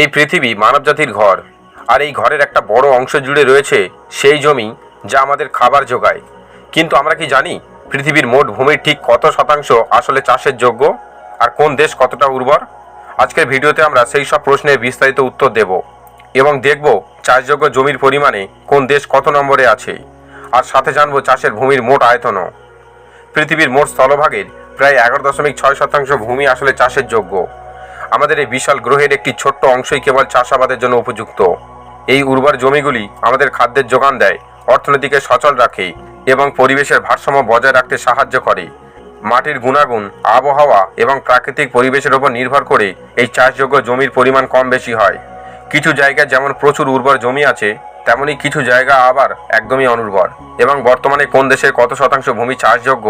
এই পৃথিবী মানবজাতির ঘর, আর এই ঘরের একটা বড় অংশ জুড়ে রয়েছে সেই জমি যা আমাদের খাবার যোগায়। কিন্তু আমরা কি জানি পৃথিবীর মোট ভূমির ঠিক কত শতাংশ আসলে চাষের যোগ্য, আর কোন দেশ কতটা উর্বর? আজকের ভিডিওতে আমরা সেই সব প্রশ্নের বিস্তারিত উত্তর দেব এবং দেখব চাষযোগ্য জমির পরিমাণে কোন দেশ কত নম্বরে আছে, আর সাথে জানব চাষের ভূমির মোট আয়তনও। পৃথিবীর মোট স্থলভাগের প্রায় এগারো দশমিক ছয় শতাংশ ভূমি আসলে চাষের যোগ্য। আমাদের এই বিশাল গ্রহের একটি ছোট্ট অংশই কেবল চাষাবাদের জন্য উপযুক্ত। এই উর্বর জমিগুলি আমাদের খাদ্যের যোগান দেয়, অর্থনীতিকে সচল রাখে এবং পরিবেশের ভারসাম্য বজায় রাখতে সাহায্য করে। মাটির গুণাগুণ, আবহাওয়া এবং প্রাকৃতিক পরিবেশের উপর নির্ভর করে এই চাষযোগ্য জমির পরিমাণ কম বেশি হয়। কিছু জায়গায় যেমন প্রচুর উর্বর জমি আছে, তেমনি কিছু জায়গা আবার একদমই অনুর্বর এবং বর্তমানে কোন দেশের কত শতাংশ ভূমি চাষযোগ্য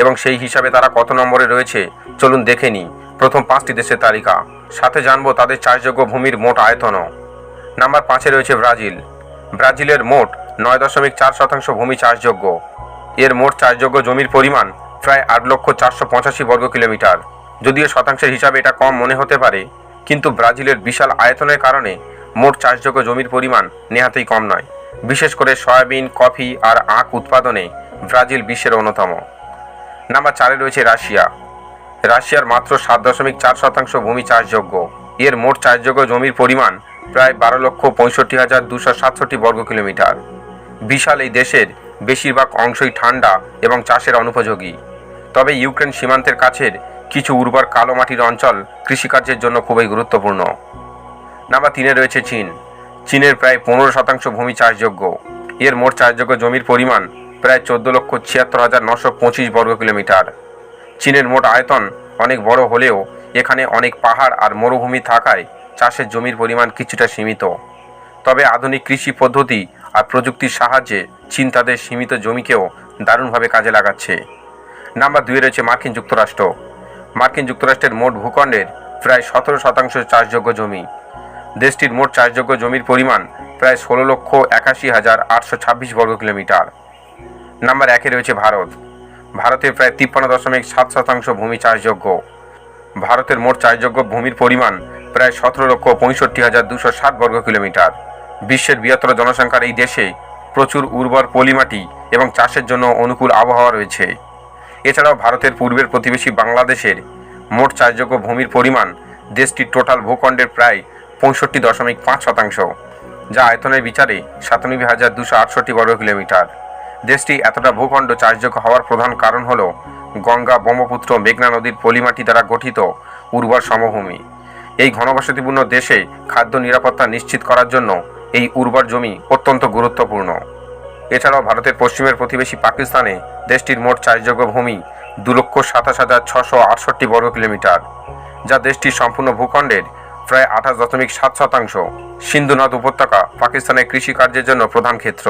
এবং সেই হিসাবে তারা কত নম্বরে রয়েছে, চলুন দেখে নিই। প্রথম পাঁচটি দেশের তালিকা। সাথে জানব তাদের চাষযোগ্য ভূমির মোট আয়তনও। নাম্বার পাঁচে রয়েছে ব্রাজিল। ব্রাজিলের মোট নয় দশমিক চার শতাংশ ভূমি চাষযোগ্য। এর মোট চাষযোগ্য জমির পরিমাণ প্রায় আট লক্ষ চারশো পঁচাশি বর্গ কিলোমিটার। যদিও শতাংশের হিসাবে এটা কম মনে হতে পারে, কিন্তু ব্রাজিলের বিশাল আয়তনের কারণে মোট চাষযোগ্য জমির পরিমাণ নেহাতেই কম নয়। বিশেষ করে সয়াবিন, কফি আর আখ উৎপাদনে ব্রাজিল বিশ্বের অন্যতম। নাম্বার চারে রয়েছে রাশিয়া। রাশিয়ার মাত্র সাত দশমিক চার শতাংশ ভূমি চাষযোগ্য। এর মোট চাষযোগ্য জমির পরিমাণ প্রায় বারো লক্ষ পঁয়ষট্টি হাজার দুশো সাতষট্টি বর্গ কিলোমিটার। বিশাল এই দেশের বেশিরভাগ অংশই ঠান্ডা এবং চাষের অনুপযোগী। তবে ইউক্রেন সীমান্তের কাছের কিছু উর্বর কালো মাটির অঞ্চল কৃষিকার্যের জন্য খুবই গুরুত্বপূর্ণ। নাম্বার তিনে রয়েছে চীন। চীনের প্রায় পনেরো শতাংশ ভূমি চাষযোগ্য। এর মোট চাষযোগ্য জমির পরিমাণ প্রায় চোদ্দ লক্ষ ছিয়াত্তর হাজার নশো পঁচিশ বর্গ কিলোমিটার। চীনের মোট আয়তন অনেক বড় হলেও এখানে অনেক পাহাড় আর মরুভূমি থাকায় চাষের জমির পরিমাণ কিছুটা সীমিত। তবে আধুনিক কৃষি পদ্ধতি আর প্রযুক্তির সাহায্যে চীন তাদের সীমিত জমিকেও দারুণভাবে কাজে লাগাচ্ছে। নাম্বার দুয়ে রয়েছে মার্কিন যুক্তরাষ্ট্র। মার্কিন যুক্তরাষ্ট্রের মোট ভূখণ্ডের প্রায় সতেরো শতাংশ চাষযোগ্য জমি। দেশটির মোট চাষযোগ্য জমির পরিমাণ প্রায় ষোলো লক্ষ একাশি হাজার আটশো ছাব্বিশ বর্গ কিলোমিটার নাম্বার একে রয়েছে ভারত। ভারতের প্রায় তিপ্পান্ন দশমিক সাত শতাংশ ভূমি চাষযোগ্য। ভারতের মোট চাষযোগ্য ভূমির পরিমাণ প্রায় সতেরো লক্ষ পঁয়ষট্টি হাজার দুশো ষাট বর্গ কিলোমিটার। বিশ্বের বৃহত্তর জনসংখ্যার এই দেশে প্রচুর উর্বর পলিমাটি এবং চাষের জন্য অনুকূল আবহাওয়া রয়েছে। এছাড়াও ভারতের পূর্বের প্রতিবেশী বাংলাদেশের মোট চাষযোগ্য ভূমির পরিমাণ দেশটির টোটাল ভূখণ্ডের প্রায় পঁয়ষট্টি দশমিক পাঁচ শতাংশ, যা আয়তনের বিচারে সাতানব্বই হাজার দুশো আটষট্টি বর্গ কিলোমিটার। দেশটি এতটা ভূখণ্ড চাষযোগ্য হওয়ার প্রধান কারণ হল গঙ্গা, ব্রহ্মপুত্র, মেঘনা নদীর পলিমাটি দ্বারা গঠিত উর্বর সমভূমি। এই ঘনবসতিপূর্ণ দেশে খাদ্য নিরাপত্তা নিশ্চিত করার জন্য এই উর্বর জমি অত্যন্ত গুরুত্বপূর্ণ। এছাড়াও ভারতের পশ্চিমের প্রতিবেশী পাকিস্তানে দেশটির মোট চাষযোগ্য ভূমি দু লক্ষ সাতাশ হাজার ছশো আটষট্টি বর্গ কিলোমিটার, যা দেশটির সম্পূর্ণ ভূখণ্ডের প্রায় আঠাশ দশমিক সাত শতাংশ। সিন্ধু নদ উপত্যকা পাকিস্তানের কৃষিকার্যের জন্য প্রধান ক্ষেত্র।